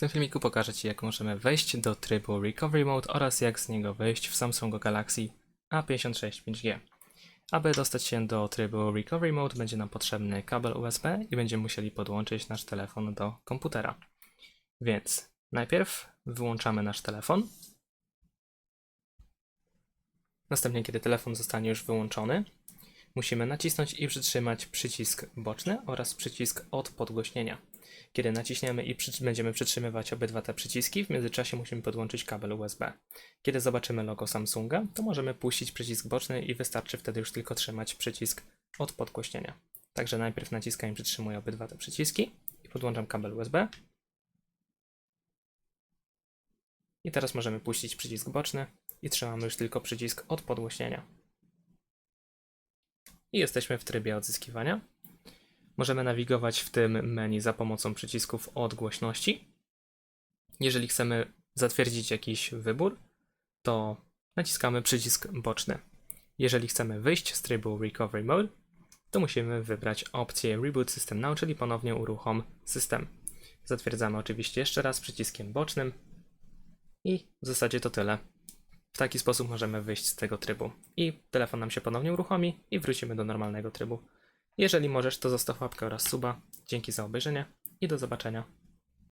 tym filmiku pokażę Ci, jak możemy wejść do trybu Recovery Mode oraz jak z niego wyjść w Samsung Galaxy A56 5G. Aby dostać się do trybu Recovery Mode będzie nam potrzebny kabel USB i będziemy musieli podłączyć nasz telefon do komputera. Więc najpierw wyłączamy nasz telefon. Następnie, kiedy telefon zostanie już wyłączony, musimy nacisnąć i przytrzymać przycisk boczny oraz przycisk od podgłośnienia. Kiedy naciśniemy i przy, będziemy przytrzymywać obydwa te przyciski, w międzyczasie musimy podłączyć kabel USB. Kiedy zobaczymy logo Samsunga, to możemy puścić przycisk boczny i wystarczy wtedy już tylko trzymać przycisk od podgłośnienia. Także najpierw naciskam i przytrzymuję obydwa te przyciski i podłączam kabel USB. I teraz możemy puścić przycisk boczny i trzymamy już tylko przycisk od podgłośnienia. I jesteśmy w trybie odzyskiwania. Możemy nawigować w tym menu za pomocą przycisków od głośności. Jeżeli chcemy zatwierdzić jakiś wybór, to naciskamy przycisk boczny. Jeżeli chcemy wyjść z trybu Recovery Mode, to musimy wybrać opcję Reboot System Now, czyli ponownie uruchom system. Zatwierdzamy oczywiście jeszcze raz przyciskiem bocznym i w zasadzie to tyle. W taki sposób możemy wyjść z tego trybu i telefon nam się ponownie uruchomi i wrócimy do normalnego trybu. Jeżeli możesz, to zostaw łapkę oraz suba. Dzięki za obejrzenie i do zobaczenia.